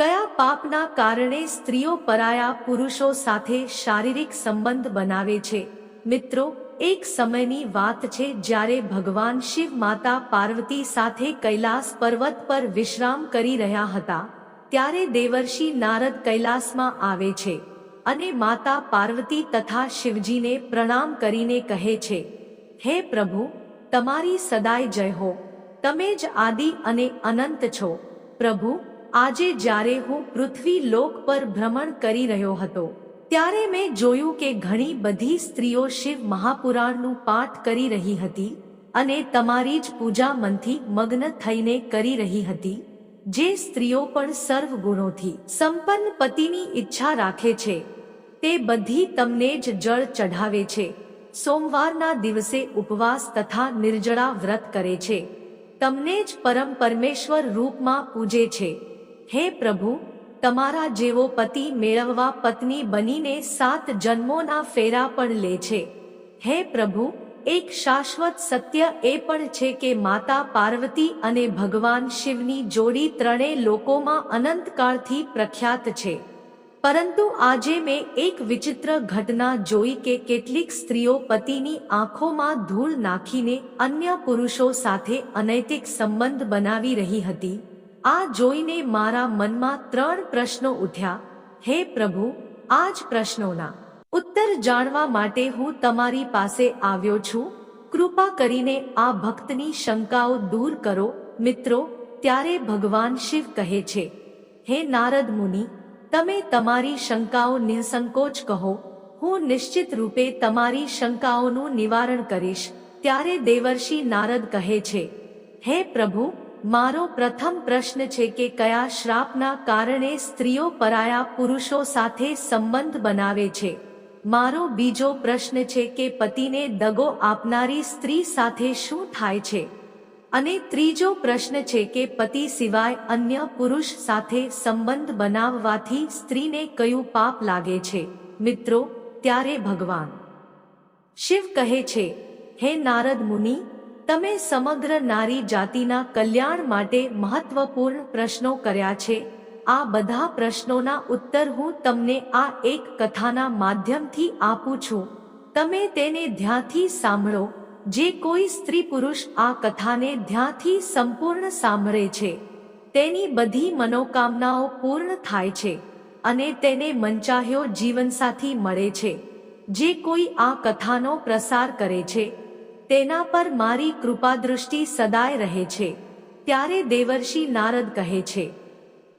કયા પાપના કારણે સ્ત્રીઓ પરાયા પુરુષો સાથે શારીરિક સંબંધ બનાવે છે? મિત્રો, એક સમયની વાત છે જ્યારે ભગવાન શિવ માતા પાર્વતી સાથે કૈલાસ પર્વત પર વિશ્રામ કરી રહ્યા હતા, ત્યારે દેવર્ષિ નારદ કૈલાસમાં આવે છે અને માતા પાર્વતી તથા શિવજીને પ્રણામ કરીને કહે છે, હે પ્રભુ, તમારી સદાય જય હો. તમે જ આદિ અને અનંત છો. પ્રભુ આજે જ્યારે હું પૃથ્વી લોક પર ભ્રમણ કરી રહ્યો હતો, ત્યારે મેં જોયું કે ઘણી બધી સ્ત્રીઓ શિવ મહાપુરાણનું પાઠ કરી રહી હતી અને તમારી જ પૂજા મનથી મગ્ન થઈને કરી રહી હતી, જે સ્ત્રીઓ પણ સર્વ ગુણોથી સંપન્ન પતિની ઈચ્છા રાખે છે. તે બધી તમને જ જળ ચઢાવે છે. સોમવારના દિવસે ઉપવાસ તથા નિર્જળા વ્રત કરે છે. તમને જ પરમ પરમેશ્વર રૂપમાં પૂજે છે. હે પ્રભુ, તમારા જેવો પતિ મેળવવા પત્ની બનીને સાત જન્મોના ફેરા પણ લે છે. હે પ્રભુ, એક શાશ્વત સત્ય એ પણ છે કે માતા પાર્વતી અને ભગવાન શિવની જોડી ત્રણેય લોકોમાં અનંતકાળથી પ્રખ્યાત છે. પરંતુ આજે મેં એક વિચિત્ર ઘટના જોઈ કે કેટલીક સ્ત્રીઓ પતિની આંખોમાં ધૂળ નાખીને અન્ય પુરુષો સાથે અનૈતિક સંબંધ બનાવી રહી હતી. આ જોઈને મારા મનમાં ત્રણ પ્રશ્નો ઉઠ્યા. હે પ્રભુ આ જ પ્રશ્નોના ઉત્તર જાણવા માટે હું તમારી પાસે આવ્યો છું. કૃપા કરીને આ ભક્તની શંકાઓ દૂર કરો. મિત્રો, ત્યારે ભગવાન શિવ કહે છે, હે નારદ મુનિ, તમે તમારી શંકાઓ નિસંકોચ કહો. હું નિશ્ચિત રૂપે તમારી શંકાઓનું નિવારણ કરીશ. ત્યારે દેવર્ષિ નારદ કહે છે, હે પ્રભુ મારો પ્રથમ પ્રશ્ન છે કે કયા શ્રાપના કારણે સ્ત્રીઓ પરાયા પુરુષો સાથે સંબંધ બનાવે છે? મારો બીજો પ્રશ્ન છે કે પતિને દગો આપનારી સ્ત્રી સાથે શું થાય છે? અને ત્રીજો પ્રશ્ન છે કે પતિ સિવાય અન્ય પુરુષ સાથે સંબંધ બનાવવાથી સ્ત્રીને કયું પાપ લાગે છે? મિત્રો, ત્યારે ભગવાન. શિવ કહે છે, હે નારદ મુનિ તમે સમગ્ર નારી જાતિના કલ્યાણ માટે મહત્વપૂર્ણ પ્રશ્નો કર્યા છે. આ બધા પ્રશ્નોના ઉત્તર હું તમને આ એક કથાના માધ્યમથી આપું છું. તમે તેને ધ્યાનથી સાંભળો. જે કોઈ સ્ત્રી પુરુષ આ કથાને ધ્યાનથી સંપૂર્ણ સાંભળે છે. તેની બધી મનોકામનાઓ પૂર્ણ થાય છે અને તેને મંચાહ્યો જીવનસાથી મળે છે. જે કોઈ આ કથાનો પ્રસાર કરે છે. તેના પર મારી કૃપા દૃષ્ટિ સદાય રહે છે. ત્યારે દેવર્ષિ નારદ કહે છે,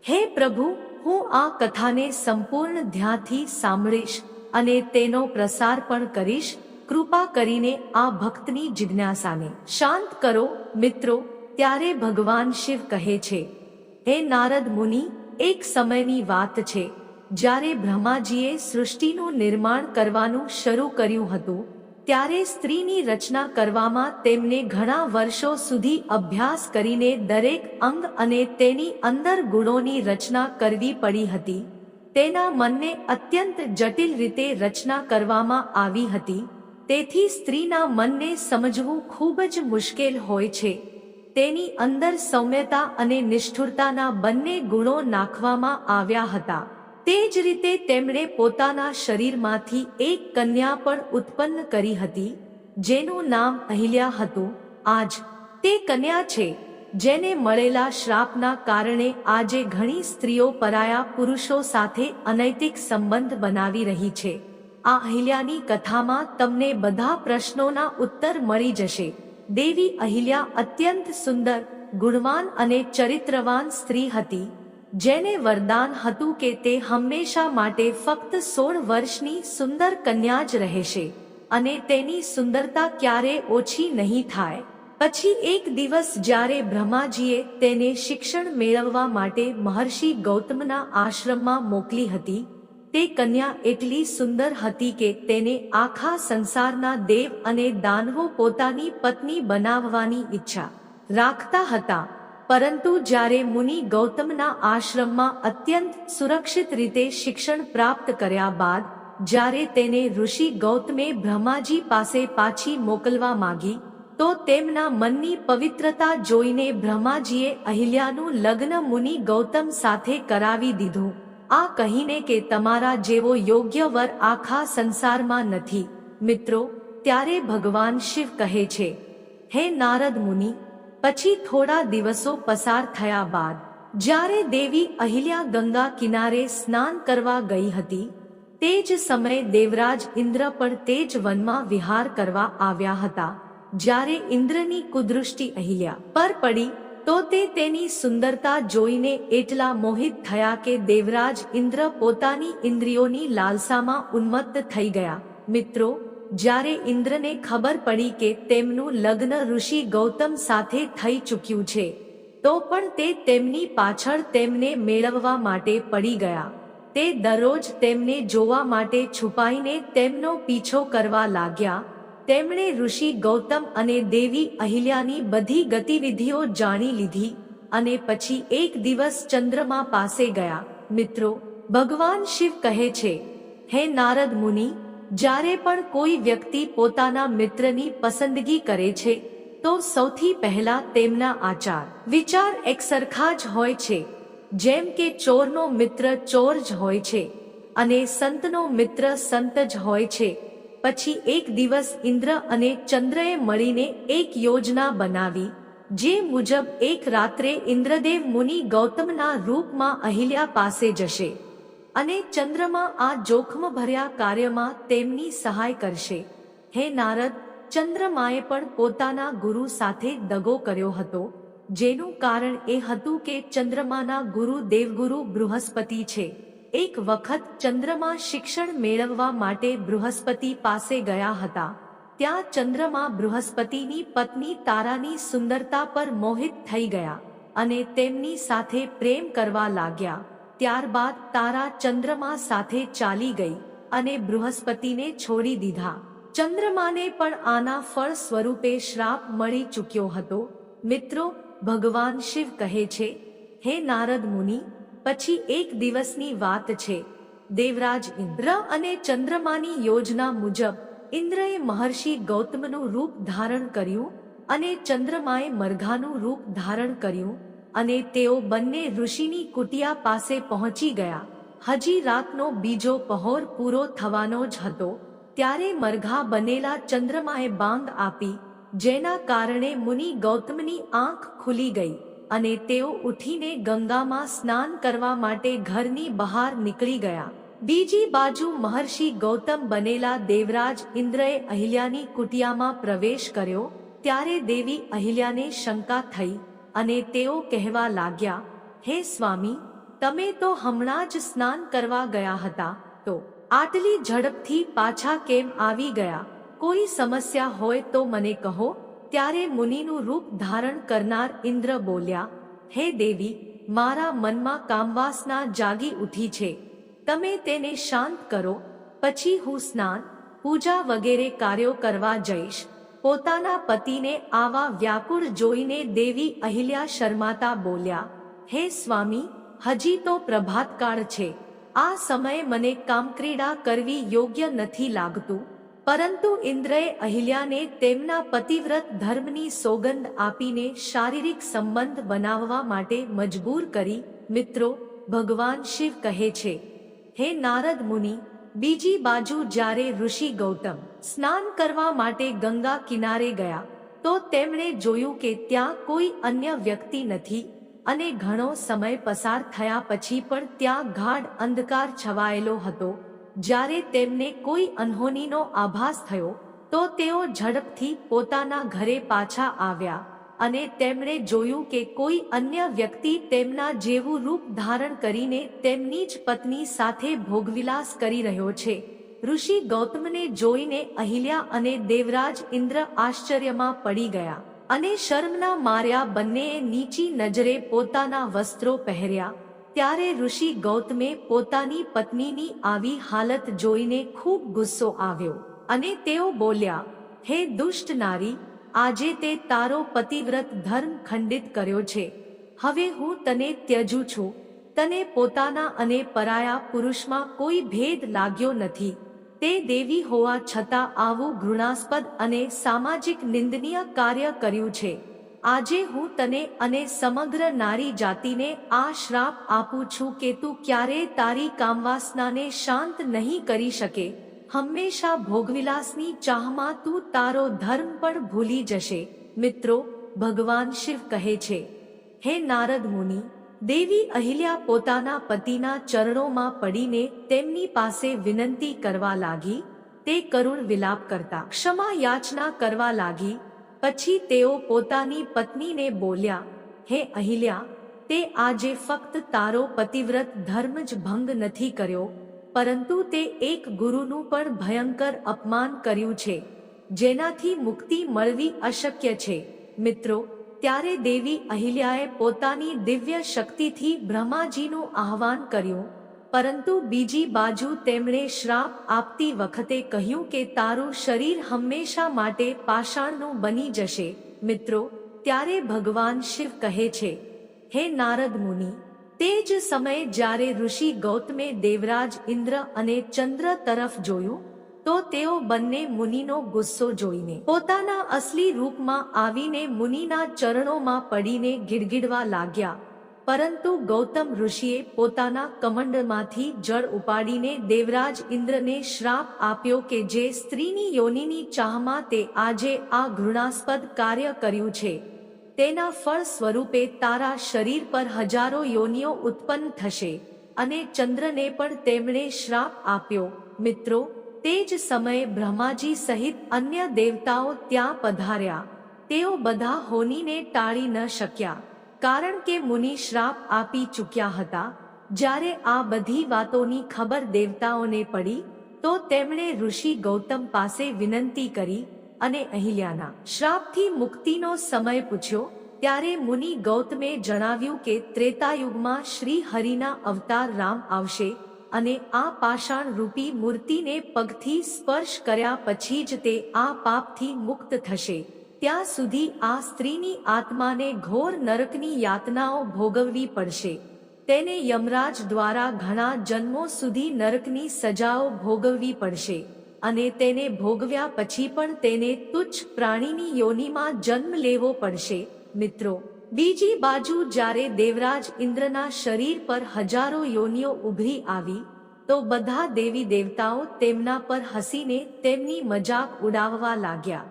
હે પ્રભુ, હું આ કથાને સંપૂર્ણ ધ્યાનથી સાંભળીશ અને તેનો પ્રસાર પણ કરીશ. કૃપા કરીને આ ભક્તની જિજ્ઞાસાને શાંત કરો, મિત્રો. ત્યારે ભગવાન શિવ કહે છે, હે નારદ મુનિ, એક સમયની વાત છે. જ્યારે બ્રહ્માજીએ સૃષ્ટિનું નિર્માણ કરવાનું શરૂ કર્યું હતું ત્યારે સ્ત્રીની રચના કરવામાં તેમને ઘણા વર્ષો સુધી અભ્યાસ કરીને દરેક અંગ અને તેની અંદર ગુણોની રચના કરવી પડી હતી. તેના મનને અત્યંત જટિલ રીતે રચના કરવામાં આવી હતી. તેથી સ્ત્રીના મનને સમજવું ખૂબ જ મુશ્કેલ હોય છે. તેની અંદર સૌમ્યતા અને નિષ્ઠુરતાના બંને ગુણો નાખવામાં આવ્યા હતા. તે જ રીતે તેમણે પોતાના શરીરમાંથી એક કન્યા પણ ઉત્પન્ન કરી હતી, જેનું નામ અહિલ્યા હતું. આજ તે કન્યા છે, જેને મળેલા શ્રાપના કારણે આજે ઘણી સ્ત્રીઓ પરાયા પુરુષો સાથે અનૈતિક સંબંધ બનાવી રહી છે. આ અહિલ્યાની કથામાં તમને બધા પ્રશ્નોના ઉત્તર મળી જશે. દેવી અહિલ્યા અત્યંત સુંદર, ગુણવાન અને ચરિત્રવાન સ્ત્રી હતી. જેને વરદાન હતું કે તે હંમેશા માટે ફક્ત સોળ વર્ષની સુંદર કન્યા જ રહેશે અને તેની સુંદરતા ક્યારે ઓછી નહીં થાય. પછી એક દિવસ જ્યારે બ્રહ્માજીએ તેને શિક્ષણ મેળવવા માટે મહર્ષિ ગૌતમના આશ્રમમાં મોકલી હતી, તે કન્યા એટલી સુંદર હતી કે તેને આખા સંસારના દેવ અને દાનવો પોતાની પત્ની બનાવવાની ઈચ્છા રાખતા હતા. પરંતુ જ્યારે મુનિ ગૌતમના આશ્રમમાં અત્યંત સુરક્ષિત રીતે શિક્ષણ પ્રાપ્ત કર્યા બાદ, જ્યારે તેને ઋષિ ગૌતમે બ્રહ્માજી પાસે પાછી મોકલવા માંગી, તો તેમના મનની પવિત્રતા જોઈને બ્રહ્માજીએ અહિલ્યાનું લગ્ન મુનિ ગૌતમ સાથે કરાવી દીધું. આ કહીને કે તમારા જેવો યોગ્ય વર આખા સંસારમાં નથી. મિત્રો, ત્યારે ભગવાન શિવ કહે છે, હે નારદ મુનિ પછી થોડા દિવસો પસાર થયા બાદ, જ્યારે દેવી અહિલ્યા ગંગા કિનારે સ્નાન કરવા ગઈ હતી, તે જ સમયે દેવરાજ ઇન્દ્ર પણ તે જ વનમાં વિહાર કરવા આવ્યા હતા. જ્યારે ઇન્દ્રની કુદૃષ્ટિ અહિલ્યા પર પડી, તો તે તેની સુંદરતા જોઈને એટલા મોહિત થયા કે દેવરાજ ઇન્દ્ર પોતાની ઇન્દ્રિયોની લાલસામાં ઉન્મત્ત થઈ ગયા. મિત્રો જ્યારે ઇન્દ્રને ખબર પડી કે તેમનું લગ્ન ઋષિ ગૌતમ સાથે થઈ ચૂક્યું છે, તો પણ તે તેમની પાછળ તેમને મેળવવા માટે પડી ગયા. તે દરરોજ તેમને જોવા માટે છુપાઈને તેમનો પીછો કરવા લાગ્યા. તેમણે ઋષિ ગૌતમ અને દેવી અહિલ્યાની બધી ગતિવિધિઓ જાણી લીધી અને પછી એક દિવસ ચંદ્રમા પાસે ગયા. મિત્રો, ભગવાન શિવ કહે છે, હે નારદ મુનિ જ્યારે પણ કોઈ વ્યક્તિ પોતાના મિત્રની પસંદગી કરે છે, તો સૌથી પહેલા તેમના આચાર. વિચાર એકસરખા જ હોય છે, જેમ કે ચોરનો મિત્ર ચોર જ હોય છે, અને સંતનો મિત્ર સંત જ હોય છે. પછી એક દિવસ ઇન્દ્ર અને ચંદ્રએ મળીને એક યોજના બનાવી, જે મુજબ એક રાત્રે ઇન્દ્રદેવ મુનિ ગૌતમના રૂપમાં અહિલ્યા પાસે જશે. અને ચંદ્રમાં આ જોખમભર્યા કાર્યમાં તેમની સહાય કરશે. હે નારદ, ચંદ્રમાએ પણ પોતાના ગુરુ સાથે દગો કર્યો હતો, જેનું કારણ એ હતું કે ચંદ્રમાના ગુરુ દેવગુરુ બૃહસ્પતિ છે. એક વખત ચંદ્રમા શિક્ષણ મેળવવા માટે બૃહસ્પતિ પાસે ગયા હતા. ત્યાં ચંદ્રમા બૃહસ્પતિની પત્ની તારાની સુંદરતા પર મોહિત થઈ ગયા અને તેમની સાથે પ્રેમ કરવા લાગ્યા. ત્યારબાદ તારા ચંદ્રમા સાથે ચાલી ગઈ અને બૃહસ્પતિને છોડી દીધા. ચંદ્રમાને પણ આના ફળ સ્વરૂપે શ્રાપ મળી ચૂક્યો હતો. મિત્રો, ભગવાન શિવ કહે છે, હે નારદ મુનિ, પછી એક દિવસની વાત છે. દેવરાજ ઇન્દ્ર અને ચંદ્રમાની યોજના મુજબ ઇન્દ્રએ મહર્ષિ ગૌતમનું રૂપ ધારણ કર્યું અને ચંદ્રમાએ મરઘાનું રૂપ ધારણ કર્યું. અને તેઓ બંને ઋષિની કુટિયા પાસે પહોંચી ગયા. હજી રાતનો બીજો પહોર પૂરો થવાનો જ હતો, ત્યારે મરઘા બનેલા ચંદ્રમાએ બાંગ આપી, જેના કારણે મુનિ ગૌતમની આંખ ખુલી ગઈ અને તેઓ ઉઠીને ગંગામાં સ્નાન કરવા માટે ઘરની બહાર નીકળી ગયા. બીજી બાજુ મહર્ષિ ગૌતમ બનેલા દેવરાજ ઇન્દ્રએ અહિલ્યાની કુટિયામાં પ્રવેશ કર્યો, ત્યારે દેવી અહિલ્યાને શંકા થઈ અને તેઓ કહેવા લાગ્યા, હે સ્વામી, તમે તો હમણાં જ સ્નાન કરવા ગયા હતા, તો આટલી ઝડપથી પાછા કેમ આવી ગયા? કોઈ સમસ્યા હોય તો મને કહો. ત્યારે મુનિનું રૂપ ધારણ કરનાર ઇન્દ્ર બોલ્યા, હે દેવી, મારા મનમાં કામવાસના જાગી ઉઠી છે. તમે તેને શાંત કરો, પછી હું સ્નાન, પૂજા વગેરે કાર્યો કરવા જઈશ. પોતાના પતિને આવા વ્યાકુળ જોઈને દેવી અહિલ્યા શર્માતા બોલ્યા, હે સ્વામી, હજી તો પ્રભાતકાળ છે. આ સમયે મને કામક્રીડા કરવી યોગ્ય નથી લાગતું. પરંતુ ઇન્દ્રએ અહિલ્યાને તેમના પતિવ્રત ધર્મની સોગંદ આપીને શારીરિક સંબંધ બનાવવા માટે મજબૂર કરી, મિત્રો, ભગવાન શિવ કહે છે, હે નારદ મુનિ, બીજી બાજુ જ્યારે ઋષિ ગૌતમ સ્નાન કરવા માટે ગંગા કિનારે ગયા, તો તેમણે જોયું કે ત્યાં કોઈ અન્ય વ્યક્તિ નથી અને ઘણો સમય પસાર થયા પછી પણ ત્યાં ગાઢ અંધકાર છવાયેલો હતો. જ્યારે તેમને કોઈ અનહોનીનો આભાસ થયો, તો તેઓ ઝડપથી પોતાના ઘરે પાછા આવ્યા અને તેમણે જોયું કે કોઈ અન્ય વ્યક્તિ તેમના જેવું રૂપ ધારણ કરીને તેમની જ પત્ની સાથે ભોગવિલાસ કરી રહ્યો છે. ઋષિ ગૌતમને જોઈને અહિલ્યા અને દેવરાજ ઇન્દ્ર આશ્ચર્યમાં પડી ગયા અને શર્મના માર્યા બંનેએ નીચી નજરે પોતાના વસ્ત્રો પહેર્યા. ત્યારે ઋષિ ગૌતમે પોતાની પત્નીની આવી હાલત જોઈને ખૂબ ગુસ્સો આવ્યો અને તેઓ બોલ્યા, હે દુષ્ટ નારી, આજે તે તારો પતિવ્રત ધર્મ ખંડિત કર્યો છે. હવે હું તને ત્યજું છું. તને પોતાના અને પરાયા પુરુષમાં કોઈ ભેદ લાગ્યો નથી. તે દેવી હોવા છતાં આવું ઘૃણાસ્પદ અને સામાજિક નિંદનીય કાર્ય કર્યું છે. આજે હું તને અને સમગ્ર નારી જાતિને આ શ્રાપ આપું છું કે તું ક્યારેય તારી કામવાસનાને શાંત નહીં કરી શકે. હંમેશા ભોગવિલાસની ચાહમાં તું તારો ધર્મ પણ ભૂલી જશે. મિત્રો, ભગવાન શિવ કહે છે, હે નારદ મુનિ દેવી અહિલ્યા પોતાના પતિના ચરણોમાં પડીને તેમની પાસે વિનંતી કરવા લાગી, તે કરુણ વિલાપ કરતા ક્ષમા યાચના કરવા લાગી, પછી તેઓ પોતાની પત્નીને બોલ્યા, હે અહિલ્યા, તે આજે ફક્ત તારો પતિવ્રત ધર્મ જ ભંગ નથી કર્યો, પરંતુ તે એક ગુરુનું પણ ભયંકર અપમાન કર્યું છે, જેનાથી મુક્તિ મળવી અશક્ય છે. મિત્રો ત્યારે દેવી અહિલ્યાએ પોતાની દિવ્ય શક્તિથી બ્રહ્માજીનું આહવાન કર્યું. પરંતુ બીજી બાજુ તેમણે શ્રાપ આપતી વખતે કહ્યું કે તારું શરીર હંમેશા માટે પાષાણનું બની જશે. મિત્રો, ત્યારે ભગવાન શિવ કહે છે, હે નારદ મુનિ, તે જ સમયે જ્યારે ઋષિ ગૌતમે દેવરાજ ઇન્દ્ર અને ચંદ્ર તરફ જોયું તો તેઓ બંને મુનિનો ગુસ્સો જોઈને પોતાના અસલી રૂપમાં આવીને મુનિના ચરણોમાં પડીને ગીડગીડવા લાગ્યા. પરંતુ ગૌતમ ઋષિએ પોતાના કમંડમાંથી જળ ઉપાડીને દેવરાજ ઇન્દ્રને શ્રાપ આપ્યો કે જે સ્ત્રીની યોનિની ચાહમાં તે આજે આ ઘૃણાસ્પદ કાર્ય કર્યું છે. તેના ફળ સ્વરૂપે તારા શરીર પર હજારો યોનિઓ ઉત્પન્ન થશે અને ચંદ્રને પણ તેમણે શ્રાપ આપ્યો. મિત્રો તે જ સમયે બ્રહ્માજી સહિત અન્ય દેવતાઓ ત્યાં પધાર્યા. તેઓ બધા હોનીને ટાળી ન શક્યા, કારણ કે મુનિ શ્રાપ આપી ચૂક્યા હતા. જ્યારે આ બધી વાતોની ખબર દેવતાઓને પડી, તો તેમણે ઋષિ ગૌતમ પાસે વિનંતી કરી અને અહિલ્યાના શ્રાપથી મુક્તિનો સમય પૂછ્યો. ત્યારે મુનિ ગૌતમે જણાવ્યું કે ત્રેતાયુગમાં શ્રી હરિના અવતાર રામ આવશે. અને આ પાષાણ રૂપી મૂર્તિને પગથી સ્પર્શ કર્યા પછી જ તે આ પાપથી મુક્ત થશે. ત્યાં સુધી આ સ્ત્રીની આત્માને ઘોર નરકની યાતનાઓ ભોગવવી પડશે. તેને યમરાજ દ્વારા ઘણા જન્મો સુધી નરકની સજાઓ ભોગવવી પડશે. અને તેને ભોગવ્યા પછી પણ તેને તુચ્છ પ્રાણીની યોનિમાં જન્મ લેવો પડશે. મિત્રો બીજી બાજુ જ્યારે દેવરાજ ઇન્દ્રના શરીર પર હજારો યોનિઓ ઉભરી આવી, તો બધા દેવી દેવતાઓ તેમના પર હસીને તેમની મજાક ઉડાવવા લાગ્યા.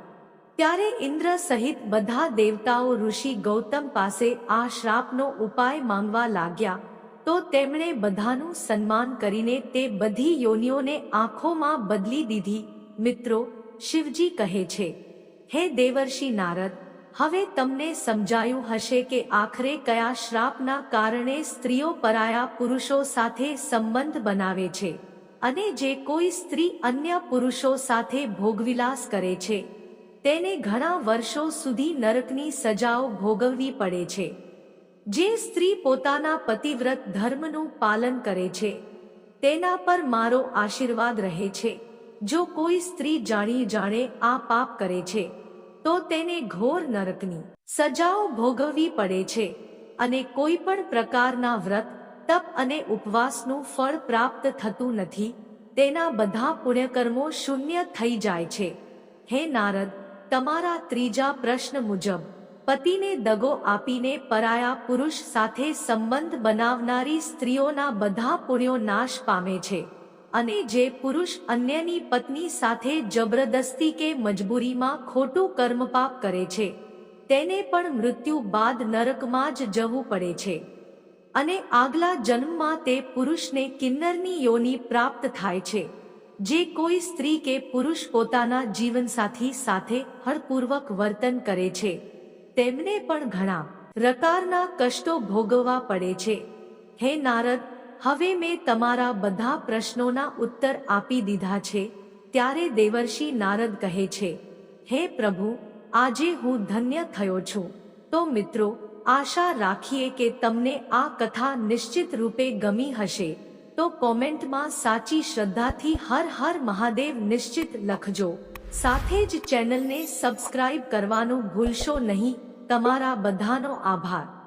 ત્યારે ઇન્દ્ર સહિત બધા દેવતાઓ ઋષિ ગૌતમ પાસે આ શ્રાપનો ઉપાય માંગવા લાગ્યા, તો તેમણે બધાનું સન્માન કરીને તે બધી યોનિઓને આંખોમાં બદલી દીધી. મિત્રો, શિવજી કહે છે, હે દેવર્ષિ નારદ હવે તમને સમજાયું હશે કે આખરે કયા શ્રાપના કારણે સ્ત્રીઓ પરાયા પુરુષો સાથે સંબંધ બનાવે છે અને જે કોઈ સ્ત્રી અન્ય પુરુષો સાથે ભોગવિલાસ કરે છે, તેને ઘણા વર્ષો સુધી નરકની સજાઓ ભોગવવી પડે છે. જે સ્ત્રી પોતાના પતિવ્રત ધર્મનું પાલન કરે છે, તેના પર મારો આશીર્વાદ રહે છે. જો કોઈ સ્ત્રી જાણી જાણે આ પાપ કરે છે તો તેને ઘોર નરકની સજાઓ ભોગવવી પડે છે અને કોઈ પણ પ્રકારના વ્રત, તપ અને ઉપવાસનું ફળ પ્રાપ્ત થતું નથી, તેના બધા પુણ્યકર્મો શૂન્ય થઈ જાય છે. હે નારદ, તમારા ત્રીજા પ્રશ્ન મુજબ, પતિને દગો આપીને પરાયા પુરુષ સાથે સંબંધ બનાવનારી સ્ત્રીઓના બધા પુણ્યો નાશ પામે છે. અને જે પુરુષ અન્યની પત્ની સાથે જબરદસ્તી કે મજબૂરીમાં ખોટું કર્મપાપ કરે છે, તેને પણ મૃત્યુ બાદ નરકમાં જ જવું પડે છે. અને આગલા જન્મમાં તે પુરુષને કિન્નરની યોની પ્રાપ્ત થાય છે, જે કોઈ સ્ત્રી કે પુરુષ પોતાના જીવનસાથી સાથે હળપૂર્વક વર્તન કરે છે. તેમને પણ ઘણા પ્રકારના કષ્ટો ભોગવવા પડે છે. હે નારદ હવે મેં તમારા બધા પ્રશ્નોના ઉત્તર આપી દીધા છે, ત્યારે દેવર્ષિ નારદ કહે છે, હે પ્રભુ, આજે હું ધન્ય થયો છું. તો મિત્રો, આશા રાખીએ કે તમને આ કથા નિશ્ચિત રૂપે ગમી હશે. તો કોમેન્ટમાં સાચી શ્રદ્ધાથી હર હર મહાદેવ નિશ્ચિત લખજો. સાથે જ ચેનલને સબસ્ક્રાઇબ કરવાનું ભૂલશો નહીં. તમારા બધાનો આભાર.